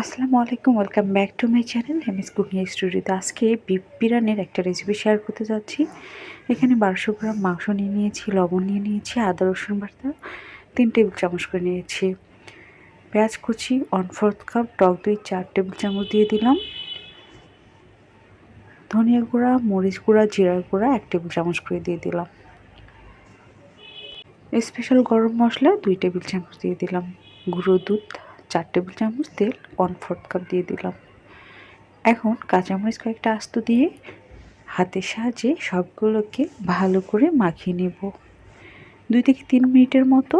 আসসালামু আলাইকুম, welcome back to my channel Hemi's cooking স্টুডিওতে। আজকে বিফ বিরিয়ানির একটা রেসিপি শেয়ার করতে যাচ্ছি। এখানে বারোশো গ্রাম মাংস নিয়ে নিয়েছি, লবণ নিয়ে নিয়েছি, আদা, রসুন বাটা, তিন টেবিল চামচ করে নিয়েছি। পেঁয়াজ কুচি ওয়ান ফোর্থ কাপ টক দই, চার টেবিল চামচ দিয়ে দিলাম। ধনিয়া গুঁড়া, মরিচ গুঁড়া, জিরার গুঁড়া, এক টেবিল চামচ করে দিয়ে দিলাম। স্পেশাল গরম মশলা দুই টেবিল চামচ দিয়ে দিলাম। গুঁড়ো দুধ চার টেবিল চামচ তেল ওয়ান ফোর্থ কাপ দিয়ে দিলাম। এখন কাঁচামরিচ কয়েকটা আস্ত দিয়ে হাতের সাহায্যে সবগুলোকে ভালো করে মাখিয়ে নেব। দুই থেকে তিন মিনিটের মতো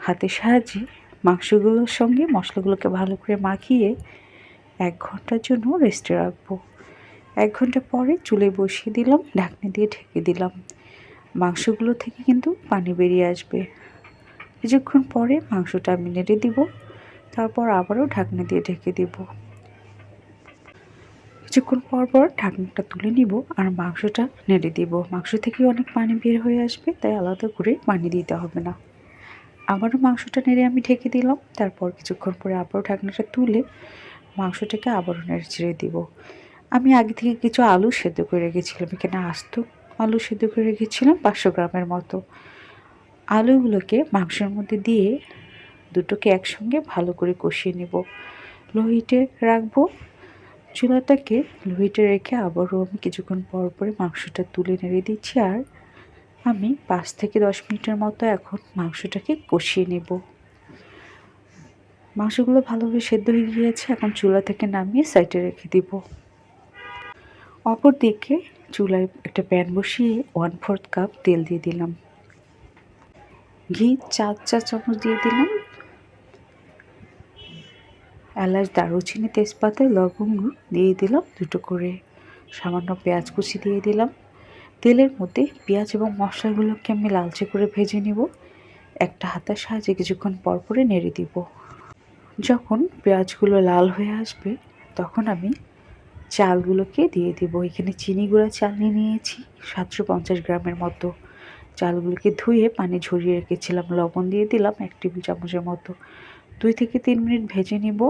হাতের সাহায্যে মাংসগুলোর সঙ্গে মশলাগুলোকে ভালো করে মাখিয়ে এক ঘণ্টার জন্য রেস্টে রাখব। এক ঘণ্টা পরে চুলে বসিয়ে দিলাম, ঢাকনি দিয়ে ঢেকে দিলাম। মাংসগুলো থেকে কিন্তু পানি বেরিয়ে আসবে। কিছুক্ষণ পরে মাংসটা আমি নেড়ে দিব। তারপর আবারও ঢাকনা দিয়ে ঢেকে দেব। কিছুক্ষণ পর পর ঢাকনাটা তুলে নিব আর মাংসটা নেড়ে দিব। মাংস থেকে অনেক পানি বের হয়ে আসবে, তাই আলাদা করে পানি দিতে হবে না। আবারও মাংসটা নেড়ে আমি ঢেকে দিলাম। তারপর কিছুক্ষণ পরে আবারও ঢাকনাটা তুলে মাংসটাকে আবারও নেড়ে ছেড়ে দিব। আমি আগে থেকে কিছু আলু সেদ্ধ করে রেখেছিলাম, এখানে আস্ত আলু সেদ্ধ করে রেখেছিলাম পাঁচশো গ্রামের মতো। আলুগুলোকে মাংসের মধ্যে দিয়ে দুটোকে একসঙ্গে ভালো করে কষিয়ে নেব। লোহিটে রাখব। চুলাটাকে লোহিটে রেখে আবারও আমি কিছুক্ষণ পর পরে মাংসটা তুলে নেড়ে দিচ্ছি আর আমি পাঁচ থেকে দশ মিনিটের মতো এখন মাংসটাকে কষিয়ে নেব। মাংসগুলো ভালোভাবে সেদ্ধ হয়ে গিয়েছে, এখন চুলা থেকে নামিয়ে সাইডে রেখে দিব। অপর দিকে চুলায় একটা প্যান বসিয়ে ওয়ান ফোর্থ কাপ তেল দিয়ে দিলাম। ঘি চার চা চামচ দিয়ে দিলাম। এলাচ, দারুচিনি, তেজপাতা, লবঙ্গ দিয়ে দিলাম দুটো করে। সামান্য পেঁয়াজ কুচি দিয়ে দিলাম। তেলের মধ্যে পেঁয়াজ এবং মশলাগুলোকে আমি লালচে করে ভেজে নিব। একটা হাতার সাহায্যে কিছুক্ষণ পর পরে নেড়ে দিব। যখন পেঁয়াজগুলো লাল হয়ে আসবে, তখন আমি চালগুলোকে দিয়ে দেব। এখানে চিনি গুঁড়া চাল নিয়ে নিয়েছি, সাতশো পঞ্চাশ গ্রামের মতো। চালগুলোকে ধুয়ে পানি ঝরিয়ে রেখেছিলাম। লবণ দিয়ে দিলাম এক টেবিল চামচের মতো। দুই থেকে তিন মিনিট ভেজে নিব।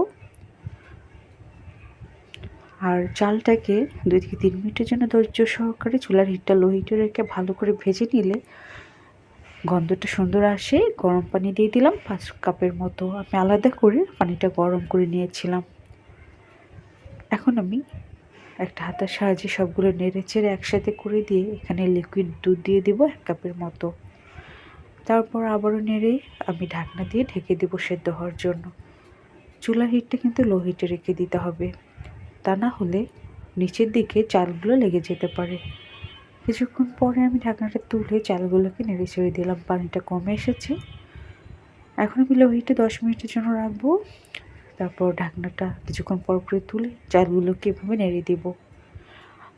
আর চালটাকে দুই থেকে তিন মিনিটের জন্য ধৈর্য সহকারে চুলার হিটটা লো হিটে রেখে ভালো করে ভেজে নিলে গন্ধটা সুন্দর আসে। গরম পানি দিয়ে দিলাম, পাঁচ কাপের মতো। আমি আলাদা করে পানিটা গরম করে নিয়েছিলাম। এখন আমি একটা হাতের সাহায্যে সবগুলো নেড়ে চেড়ে একসাথে করে দিয়ে এখানে লিকুইড দুধ দিয়ে দেবো এক কাপের মতো। তারপর আবারও নেড়ে আমি ঢাকনা দিয়ে ঢেকে দেবো সেদ্ধ হওয়ার জন্য। চুলা হিটটা কিন্তু লো হিটে রেখে দিতে হবে। তা না হলে নিচের দিকে চালগুলো লেগে যেতে পারে। কিছুক্ষণ পরে আমি ঢাকনাটা তুলে চালগুলোকে নেড়ে ছেড়ে দিলাম। পানিটা কমে এসেছে। এখন আমি লো হিটে দশ মিনিটের জন্য রাখব। তারপর ঢাকনাটা কিছুক্ষণ পর পরে তুলে চালগুলোকে এভাবে নেড়ে দিব।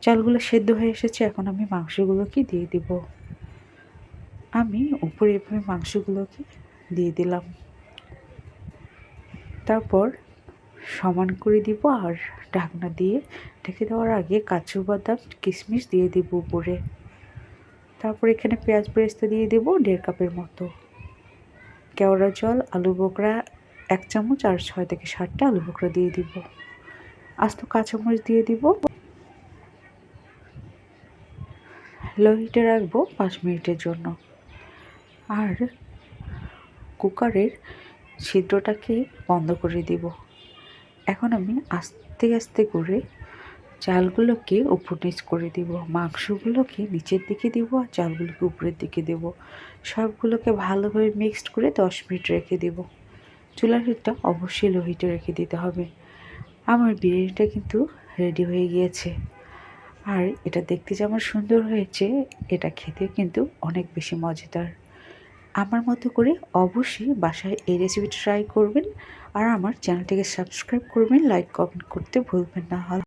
চালগুলো সেদ্ধ হয়ে এসেছে। এখন আমি মাংসগুলোকে দিয়ে দিব। আমি উপরে এভাবে মাংসগুলোকে দিয়ে দিলাম। তারপর সমান করে দিব আর ঢাকনা দিয়ে ঢেকে দেওয়ার আগে কাজু বাদাম, কিশমিশ দিয়ে দিব উপরে। তারপর এখানে পেঁয়াজ বেরেস্তা দিয়ে দেব দেড় কাপের মতো। কেওড়া জল, আলু বোকরা এক চামচ আর ছয় থেকে সাতটা আলু বোকরা দিয়ে দিব। আস্ত কাঁচামরিচ দিয়ে দিব। লো হিটে রাখব পাঁচ মিনিটের জন্য। আর কুকারের ছিদ্রটাকে বন্ধ করে দিব। এখন আমি আস্তে আস্তে করে চালগুলোকে উপর নিচ করে দিব। মাংসগুলোকে নিচের দিকে দিব আর চালগুলোকে উপরের দিকে দেব। সবগুলোকে ভালোভাবে মিক্সড করে দশ মিনিট রেখে দেব। চুলার হিটটা অবশ্যই লো হিটে রেখে দিতে হবে। আমার বিরিয়ানিটা কিন্তু রেডি হয়ে গিয়েছে। আর এটা দেখতে যেমন সুন্দর হয়েছে, এটা খেতে কিন্তু অনেক বেশি মজাদার। আমার মতো করে অবশ্যই বাসায় এই রেসিপিটা ট্রাই করবেন আর আমার চ্যানেলটিকে সাবস্ক্রাইব করবেন লাইক কমেন্ট করতে ভুলবেন না।